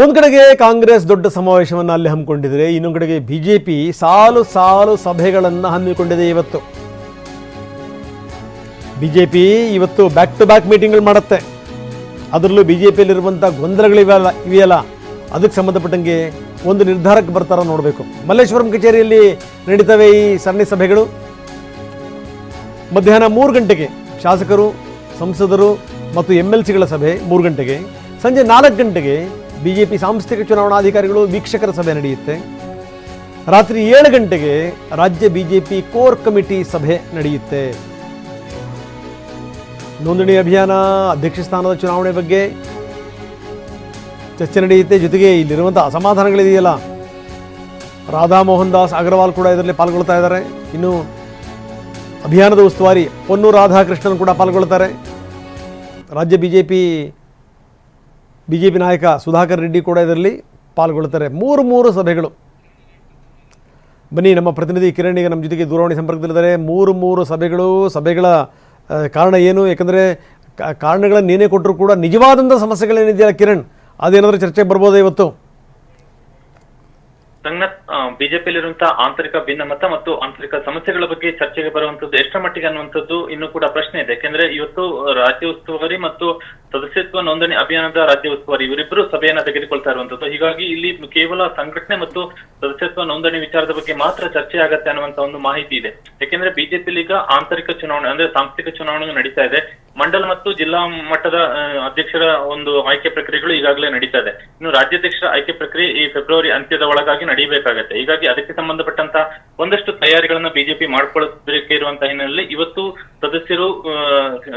ಒಂದು ಕಡೆಗೆ ಕಾಂಗ್ರೆಸ್ ದೊಡ್ಡ ಸಮಾವೇಶವನ್ನು ಅಲ್ಲಿ ಹಮ್ಮಿಕೊಂಡಿದ್ರೆ, ಇನ್ನೊಂದು ಕಡೆಗೆ ಬಿ ಜೆ ಪಿ ಸಾಲು ಸಾಲು ಸಭೆಗಳನ್ನು ಹಮ್ಮಿಕೊಂಡಿದೆ ಇವತ್ತು. ಬಿ ಜೆ ಪಿ ಇವತ್ತು ಬ್ಯಾಕ್ ಟು ಬ್ಯಾಕ್ ಮೀಟಿಂಗ್ಗಳು ಮಾಡುತ್ತೆ. ಅದರಲ್ಲೂ ಬಿ ಜೆ ಪಿಯಲ್ಲಿರುವಂಥ ಗೊಂದಲಗಳಿವೆಲ್ಲ ಇವೆಯಲ್ಲ. ಅದಕ್ಕೆ ಸಂಬಂಧಪಟ್ಟಂಗೆ ಒಂದು ನಿರ್ಧಾರಕ್ಕೆ ಬರ್ತಾರ ನೋಡಬೇಕು. ಮಲ್ಲೇಶ್ವರಂ ಕಚೇರಿಯಲ್ಲಿ ನಡೀತವೆ ಈ ಸರಣಿ ಸಭೆಗಳು. ಮಧ್ಯಾಹ್ನ ಮೂರು ಗಂಟೆಗೆ ಶಾಸಕರು, ಸಂಸದರು ಮತ್ತು ಎಂ ಎಲ್ ಸಿಗಳ ಸಭೆ ಮೂರು ಗಂಟೆಗೆ. ಸಂಜೆ ನಾಲ್ಕು ಗಂಟೆಗೆ ಬಿ ಜೆ ಪಿ ಸಾಂಸ್ಥಿಕ ಚುನಾವಣಾಧಿಕಾರಿಗಳು ವೀಕ್ಷಕರ ಸಭೆ ನಡೆಯುತ್ತೆ. ರಾತ್ರಿ ಏಳು ಗಂಟೆಗೆ ರಾಜ್ಯ B J P core committee ಸಭೆ ನಡೆಯುತ್ತೆ. ನೋಂದಣಿ ಅಭಿಯಾನ ಅಧ್ಯಕ್ಷ ಸ್ಥಾನದ ಚುನಾವಣೆ ಬಗ್ಗೆ ಚರ್ಚೆ ನಡೆಯುತ್ತೆ. ಜೊತೆಗೆ ಇಲ್ಲಿರುವಂಥ ಅಸಮಾಧಾನಗಳಿದೆಯಲ್ಲ. ರಾಧಾ ಮೋಹನ್ ದಾಸ್ ಅಗರ್ವಾಲ್ ಕೂಡ ಇದರಲ್ಲಿ ಪಾಲ್ಗೊಳ್ತಾ ಇದ್ದಾರೆ. ಇನ್ನು ಅಭಿಯಾನದ ಉಸ್ತುವಾರಿ ಪೊನ್ನು ರಾಧಾಕೃಷ್ಣನ್ ಕೂಡ ಪಾಲ್ಗೊಳ್ತಾರೆ. ರಾಜ್ಯ B J P B J P ನಾಯಕ ಸುಧಾಕರ್ ರೆಡ್ಡಿ ಕೂಡ ಇದರಲ್ಲಿ ಪಾಲ್ಗೊಳ್ಳುತ್ತಾರೆ. ಮೂರು ಮೂರು ಸಭೆಗಳು. ಬನ್ನಿ, ನಮ್ಮ ಪ್ರತಿನಿಧಿ ಕಿರಣ್ ಈಗ ನಮ್ಮ ಜೊತೆಗೆ ದೂರವಾಣಿ ಸಂಪರ್ಕದಲ್ಲಿದ್ದಾರೆ. ಮೂರು ಮೂರು ಸಭೆಗಳು, ಸಭೆಗಳ ಕಾರಣ ಏನು? ಯಾಕಂದರೆ ಕಾರಣಗಳನ್ನು ನೀನೇ ಕೊಟ್ಟರು ಕೂಡ ನಿಜವಾದಂಥ ಸಮಸ್ಯೆಗಳೇನಿದೆಯಲ್ಲ ಕಿರಣ್? ಅದೇನಾದರೂ ಚರ್ಚೆಗೆ ಬರ್ಬೋದು ಇವತ್ತು? ರಂಗನಾಥ್ ಬಿಜೆಪಿಯಲ್ಲಿರುವಂತಹ ಆಂತರಿಕ ಭಿನ್ನಮತ ಮತ್ತು ಆಂತರಿಕ ಸಮಸ್ಯೆಗಳ ಬಗ್ಗೆ ಚರ್ಚೆಗೆ ಬರುವಂತದ್ದು ಎಷ್ಟರ ಮಟ್ಟಿಗೆ ಅನ್ನುವಂಥದ್ದು ಇನ್ನೂ ಕೂಡ ಪ್ರಶ್ನೆ ಇದೆ. ಯಾಕೆಂದ್ರೆ ಇವತ್ತು ರಾಜ್ಯ ಉಸ್ತುವಾರಿ ಮತ್ತು ಸದಸ್ಯತ್ವ ನೋಂದಣಿ ಅಭಿಯಾನದ ರಾಜ್ಯ ಉಸ್ತುವಾರಿ ಇವರಿಬ್ಬರು ಸಭೆಯನ್ನ ತೆಗೆದುಕೊಳ್ತಾ ಇರುವಂತದ್ದು. ಹೀಗಾಗಿ ಇಲ್ಲಿ ಕೇವಲ ಸಂಘಟನೆ ಮತ್ತು ಸದಸ್ಯತ್ವ ನೋಂದಣಿ ವಿಚಾರದ ಬಗ್ಗೆ ಮಾತ್ರ ಚರ್ಚೆ ಆಗತ್ತೆ ಅನ್ನುವಂತ ಒಂದು ಮಾಹಿತಿ ಇದೆ. ಯಾಕೆಂದ್ರೆ ಬಿಜೆಪಿಲಿ ಈಗ ಆಂತರಿಕ ಚುನಾವಣೆ, ಅಂದ್ರೆ ಸಾಂಸ್ಥಿಕ ಚುನಾವಣೆ ನಡೀತಾ ಇದೆ. ಮಂಡಲ ಮತ್ತು ಜಿಲ್ಲಾ ಮಟ್ಟದ ಅಧ್ಯಕ್ಷರ ಒಂದು ಆಯ್ಕೆ ಪ್ರಕ್ರಿಯೆಗಳು ಈಗಾಗಲೇ ನಡೀತಾ ಇದೆ ಇನ್ನು ರಾಜ್ಯಾಧ್ಯಕ್ಷರ ಆಯ್ಕೆ ಪ್ರಕ್ರಿಯೆ ಈ ಫೆಬ್ರವರಿ ಅಂತ್ಯದ ಒಳಗಾಗಿ ನಡೀಬೇಕಾಗತ್ತೆ. ಹೀಗಾಗಿ ಅದಕ್ಕೆ ಸಂಬಂಧಪಟ್ಟಂತ ಒಂದಷ್ಟು ತಯಾರಿಗಳನ್ನ ಬಿಜೆಪಿ ಇರುವಂತಹ ಹಿನ್ನೆಲೆಯಲ್ಲಿ ಇವತ್ತು ಸದಸ್ಯರು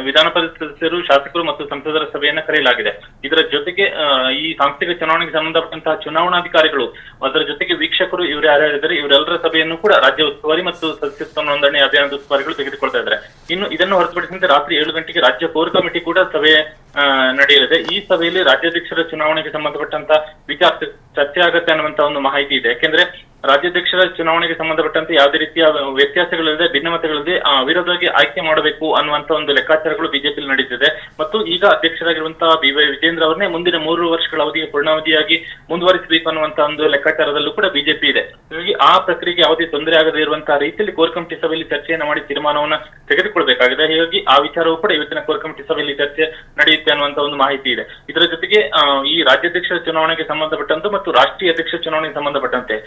ವಿಧಾನ ಪರಿಷತ್ ಸದಸ್ಯರು, ಶಾಸಕರು ಮತ್ತು ಸಂಸದರ ಸಭೆಯನ್ನ ಕರೆಯಲಾಗಿದೆ. ಇದರ ಜೊತೆಗೆ ಈ ಸಾಂಸ್ಥಿಕ ಚುನಾವಣೆಗೆ ಸಂಬಂಧಪಟ್ಟಂತಹ ಚುನಾವಣಾಧಿಕಾರಿಗಳು, ಅದರ ಜೊತೆಗೆ ವೀಕ್ಷಕರು ಇವರು ಯಾರ್ಯಾರಿದ್ದಾರೆ ಇವರೆಲ್ಲರ ಸಭೆಯನ್ನು ಕೂಡ ರಾಜ್ಯ ಉಸ್ತುವಾರಿ ಮತ್ತು ಸದಸ್ಯತ್ವ ನೋಂದಣಿ ಅಭಿಯಾನದ ಉಸ್ತುವಾರಿಗಳು ತೆಗೆದುಕೊಳ್ತಾ ಇದ್ದಾರೆ. ಇನ್ನು ಇದನ್ನು ಹೊರತುಪಡಿಸಿದಂತೆ ರಾತ್ರಿ ಏಳು ಗಂಟೆಗೆ ರಾಜ್ಯ ಕೋರ್ ಕಮಿಟಿ ಕೂಡ ಸಭೆ ನಡೆಯಲಿದೆ. ಈ ಸಭೆಯಲ್ಲಿ ರಾಜ್ಯಾಧ್ಯಕ್ಷರ ಚುನಾವಣೆಗೆ ಸಂಬಂಧಪಟ್ಟಂತ ವಿಚಾರ ಚರ್ಚೆ ಆಗತ್ತೆ ಅನ್ನುವಂತ ಒಂದು ಮಾಹಿತಿ ಇದೆ. ಯಾಕೆಂದ್ರೆ ರಾಜ್ಯಾಧ್ಯಕ್ಷರ ಚುನಾವಣೆಗೆ ಸಂಬಂಧಪಟ್ಟಂತೆ ಯಾವುದೇ ರೀತಿಯ ವ್ಯತ್ಯಾಸಗಳಿಲ್ಲದೆ ಆ, ಅವಿರೋಧವಾಗಿ ಆಯ್ಕೆ ಮಾಡಬೇಕು ಅನ್ನುವಂತ ಒಂದು ಲೆಕ್ಕಾಚಾರಗಳು ಬಿಜೆಪಿ ನಡೀತಿದೆ. ಮತ್ತು ಈಗ ಅಧ್ಯಕ್ಷರಾಗಿರುವಂತಹ ಬಿ ವೈ ವಿಜೇಂದ್ರ ಅವರನ್ನೇ ಮುಂದಿನ ಮೂರು ವರ್ಷಗಳ ಅವಧಿಗೆ ಪೂರ್ಣಾವಧಿಯಾಗಿ ಮುಂದುವರಿಸಬೇಕು ಅನ್ನುವಂತ ಒಂದು ಲೆಕ್ಕಾಚಾರದಲ್ಲೂ ಕೂಡ ಬಿಜೆಪಿ ಇದೆ. ಹೀಗಾಗಿ ಆ ಪ್ರಕ್ರಿಯೆಗೆ ಯಾವುದೇ ತೊಂದರೆ ಆಗದೇ ಇರುವಂತಹ ರೀತಿಯಲ್ಲಿ ಕೋರ್ ಕಮಿಟಿ ಸಭೆಯಲ್ಲಿ ಚರ್ಚೆಯನ್ನು ಮಾಡಿ ತೀರ್ಮಾನವನ್ನು ತೆಗೆದುಕೊಳ್ಬೇಕಾಗಿದೆ. ಹೀಗಾಗಿ ಆ ವಿಚಾರವೂ ಕೂಡ ಇವತ್ತಿನ ಕೋರ್ ಕಮಿಟಿ ಸಭೆಯಲ್ಲಿ ಚರ್ಚೆ ನಡೆಯುತ್ತೆ ಅನ್ನುವಂತ ಒಂದು ಮಾಹಿತಿ ಇದೆ. ಇದರ ಜೊತೆಗೆ ಈ ರಾಜ್ಯಾಧ್ಯಕ್ಷರ ಚುನಾವಣೆಗೆ ಸಂಬಂಧಪಟ್ಟಂತೆ ಮತ್ತು ರಾಷ್ಟ್ರೀಯ ಅಧ್ಯಕ್ಷ ಚುನಾವಣೆಗೆ ಸಂಬಂಧಪಟ್ಟಂತೆ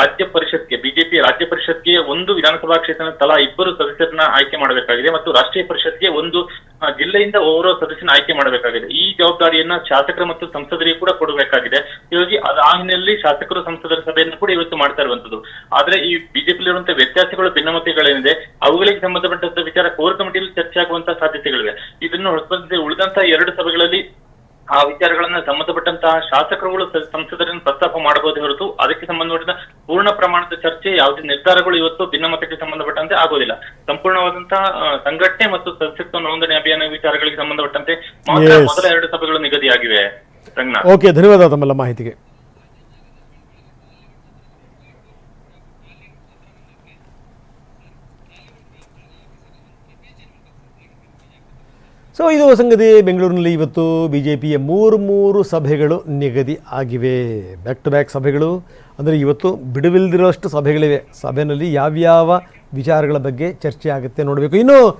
ರಾಜ್ಯ ಪರಿಷತ್ಗೆ, ಬಿಜೆಪಿ ರಾಜ್ಯ ಪರಿಷತ್ಗೆ ಒಂದು ವಿಧಾನಸಭಾ ಕ್ಷೇತ್ರದ ತಲಾ ಇಬ್ಬರು ಸದಸ್ಯರನ್ನ ಆಯ್ಕೆ ಮಾಡಬೇಕಾಗಿದೆ ಮತ್ತು ರಾಷ್ಟ್ರೀಯ ಪರಿಷತ್ಗೆ ಒಂದು ಜಿಲ್ಲೆಯಿಂದ ಓರ್ವ ಸದಸ್ಯನ ಆಯ್ಕೆ ಮಾಡಬೇಕಾಗಿದೆ. ಈ ಜವಾಬ್ದಾರಿಯನ್ನ ಶಾಸಕರು ಮತ್ತು ಸಂಸದರಿಗೆ ಕೂಡ ಕೊಡಬೇಕಾಗಿದೆ. ಹೀಗಾಗಿ ಆ ಹಿನ್ನೆಲೆಯಲ್ಲಿ ಶಾಸಕರು, ಸಂಸದರ ಸಭೆಯನ್ನು ಕೂಡ ಇವತ್ತು ಮಾಡ್ತಾ ಇರುವಂತದ್ದು. ಆದ್ರೆ ಈ ಬಿಜೆಪಿಲಿರುವಂತಹ ವ್ಯತ್ಯಾಸಗಳು, ಭಿನ್ನಮತಗಳೇನಿದೆ, ಅವುಗಳಿಗೆ ಸಂಬಂಧಪಟ್ಟಂತ ವಿಚಾರ ಕೋರ್ ಕಮಿಟಿಯಲ್ಲಿ ಚರ್ಚೆ ಆಗುವಂತಹ ಸಾಧ್ಯತೆಗಳಿವೆ. ಇದನ್ನು ಹೊರತುಪಡಿಸಿ ಉಳಿದಂತಹ ಎರಡು ಸಭೆಗಳಲ್ಲಿ ಆ ವಿಚಾರಗಳನ್ನ ಸಂಬಂಧಪಟ್ಟಂತಹ ಶಾಸಕರುಗಳು ಸಂಸದರನ್ನು ಪ್ರಸ್ತಾಪ ಮಾಡಬಹುದೇ ಹೊರತು ಅದಕ್ಕೆ ಸಂಬಂಧಪಟ್ಟ ಪೂರ್ಣ ಪ್ರಮಾಣದ ಚರ್ಚೆ ಯಾವುದೇ ನಿರ್ಧಾರಗಳು ಇವತ್ತು ಭಿನ್ನಮತಕ್ಕೆ ಸಂಬಂಧಪಟ್ಟಂತೆ ಆಗೋದಿಲ್ಲ ಸಂಪೂರ್ಣವಾದಂತಹ ಸಂಘಟನೆ ಮತ್ತು ಸದಸ್ಯತ್ವ ನೋಂದಣಿ ಅಭಿಯಾನ ವಿಚಾರಗಳಿಗೆ ಸಂಬಂಧಪಟ್ಟಂತೆ ಮಾತ್ರ ಮೊದಲ ಎರಡು ಸಭೆಗಳು ನಿಗದಿಯಾಗಿವೆ. ಓಕೆ ಧನ್ಯವಾದ ತಮ್ಮೆಲ್ಲ ಮಾಹಿತಿಗೆ. ಸೊ ಇದು ಸಂಗತಿ ಬೆಂಗಳೂರಿನಲ್ಲಿ ಇವತ್ತು ಬಿ ಜೆ ಪಿಯ ಮೂರು ಮೂರು ಸಭೆಗಳು ನಿಗದಿ ಆಗಿವೆ. ಬ್ಯಾಕ್ ಟು ಬ್ಯಾಕ್ ಸಭೆಗಳು. ಅಂದರೆ ಇವತ್ತು ಬಿಡುವಿಲ್ದಿರೋಷ್ಟು ಸಭೆಗಳಿವೆ. ಸಭೆಯಲ್ಲಿ ಯಾವ್ಯಾವ ವಿಚಾರಗಳ ಬಗ್ಗೆ ಚರ್ಚೆ ಆಗುತ್ತೆ ನೋಡಬೇಕು. ಇನ್ನು